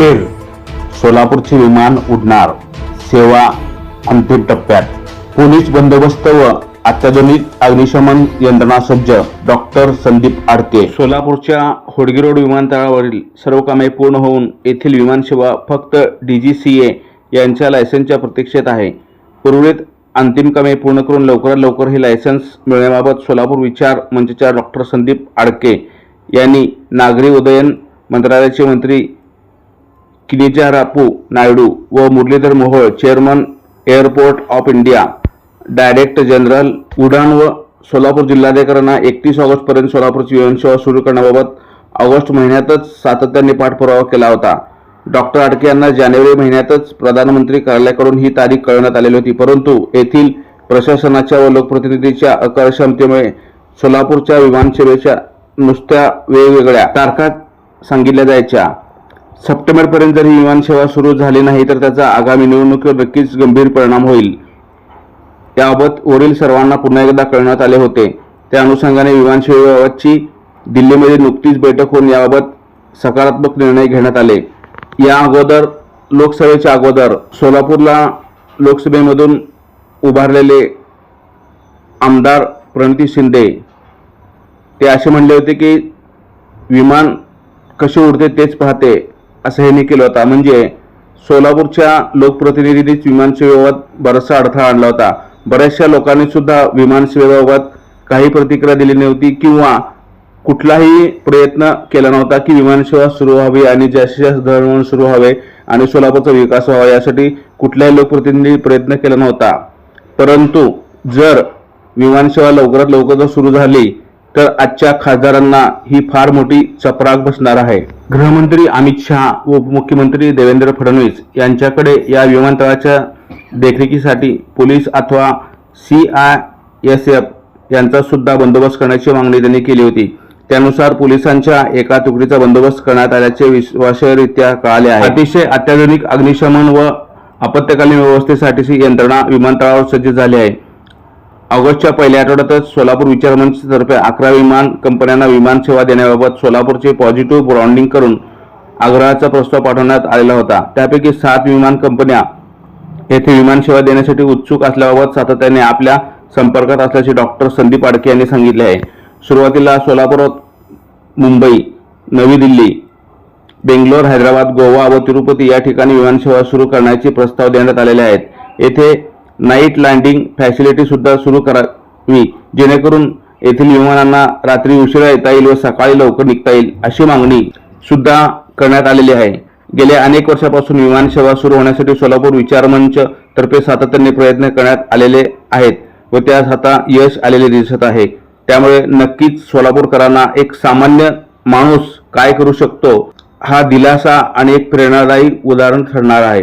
अखेर सोलापूरचे विमान उडणार सेवा अंतिम टप्प्यात. पोलीस बंदोबस्त व अत्याधुनिक अग्निशमन यंत्रणा सज्ज डॉक्टर संदीप आडके. सोलापूरच्या होडगी रोड विमानतळावरील सर्व कामे पूर्ण होऊन येथील विमानसेवा फक्त डी जी सी ए यांच्या लायसन्सच्या प्रतीक्षेत आहे. उर्वरित अंतिम कामे पूर्ण करून लवकरात लवकर हे लायसन्स मिळण्याबाबत सोलापूर विचार मंचच्या डॉक्टर संदीप आडके यांनी नागरी उदयन मंत्रालयाचे मंत्री किनिचारापू नायडू व Muralidhar Mohol chairman airport of India director general उड्डाण व सोलापूर जिल्हाधिकाऱ्यांना एकतीस ऑगस्टपर्यंत सोलापूरची विमानसेवा सुरू करण्याबाबत ऑगस्ट महिन्यातच सातत्याने पाठपुरावा केला होता. डॉक्टर आडके यांना जानेवारी महिन्यातच प्रधानमंत्री कार्यालयाकडून ही तारीख कळवण्यात आलेली होती परंतु येथील प्रशासनाच्या व लोकप्रतिनिधीच्या अकार्यक्षमतेमुळे सोलापूरच्या विमानसेवेच्या नुसत्या वेगवेगळ्या तारखा सांगितल्या जायच्या. सप्टेंबरपर्यंत जर ही विमानसेवा सुरू झाली नाही तर त्याचा आगामी निवडणुकीवर नक्कीच गंभीर परिणाम होईल. याबाबत वरील सर्वांना पुन्हा एकदा कळवण्यात आले होते. त्या अनुषंगाने विमानसेवेबाबतची दिल्लीमध्ये नुकतीच बैठक होऊन याबाबत सकारात्मक निर्णय घेण्यात आले. या अगोदर लोकसभेच्या अगोदर सोलापूरला लोकसभेमधून उभारलेले आमदार प्रणिती शिंदे ते असे म्हणले होते की विमान कसे उडते तेच पाहते. असं ह्यांनी केलं होता. म्हणजे सोलापूरच्या लोकप्रतिनिधींनीच विमानसेवेबाबत बराचसा अडथळा आणला होता. बऱ्याचशा लोकांनी सुद्धा विमानसेवेबाबत काही प्रतिक्रिया दिली नव्हती किंवा कुठलाही प्रयत्न केला नव्हता की विमानसेवा सुरू व्हावी आणि जास्तीत जास्त दरम्यान सुरू व्हावे आणि सोलापूरचा विकास व्हावा यासाठी कुठल्याही लोकप्रतिनिधी प्रयत्न केला नव्हता. परंतु जर विमानसेवा लवकरात लवकर जर सुरू झाली तर आजच्या खासदारांना ही फार मोठी चपराक बसणार आहे. गृहमंत्री अमित शहा व उपमुख्यमंत्री देवेंद्र फडणवीस यांच्याकडे या विमानतळाच्या देखरेखीसाठी पोलीस अथवा सी आय एस एफ यांचा सुद्धा बंदोबस्त करण्याची मागणी त्यांनी केली होती. त्यानुसार पोलिसांच्या एका तुकडीचा बंदोबस्त करण्यात आल्याचे विश्वासरित्या कळाले आहे. अतिशय अत्याधुनिक अग्निशमन व आपत्कालीन व्यवस्थेसाठीची यंत्रणा विमानतळावर सज्ज झाली आहे. ऑगस्टच्या पहिल्या आठवड्यातच सोलापूर विचार मंचतर्फे अकरा विमान कंपन्यांना विमान सेवा देण्याबाबत सोलापूरचे पॉझिटिव्ह ब्रॉन्डिंग करून आग्रहाचा प्रस्ताव पाठवण्यात आलेला होता. त्यापैकी सात विमान कंपन्या येथे विमान सेवा देण्यासाठी उत्सुक असल्याबाबत सातत्याने आपल्या संपर्कात असल्याचे डॉक्टर संदीप आडके यांनी सांगितले आहे. सुरुवातीला सोलापूर मुंबई नवी दिल्ली बेंगलोर हैदराबाद गोवा व तिरुपती या ठिकाणी विमानसेवा सुरू करण्याचे प्रस्ताव देण्यात आलेले आहेत. येथे नाईट लँडिंग फॅसिलिटीसुद्धा सुरू करावी जेणेकरून येथील विमानांना रात्री उशिरा येता येईल व सकाळी लवकर निघता येईल अशी मागणी सुद्धा करण्यात आलेली आहे. गेल्या अनेक वर्षापासून विमानसेवा सुरू होण्यासाठी सोलापूर विचारमंच तर्फे सातत्याने प्रयत्न करण्यात आलेले आहेत व त्यास आता यश आलेले दिसत आहे. त्यामुळे नक्कीच सोलापूरकरांना एक सामान्य माणूस काय करू शकतो हा दिलासा आणि एक प्रेरणादायी उदाहरण ठरणार आहे.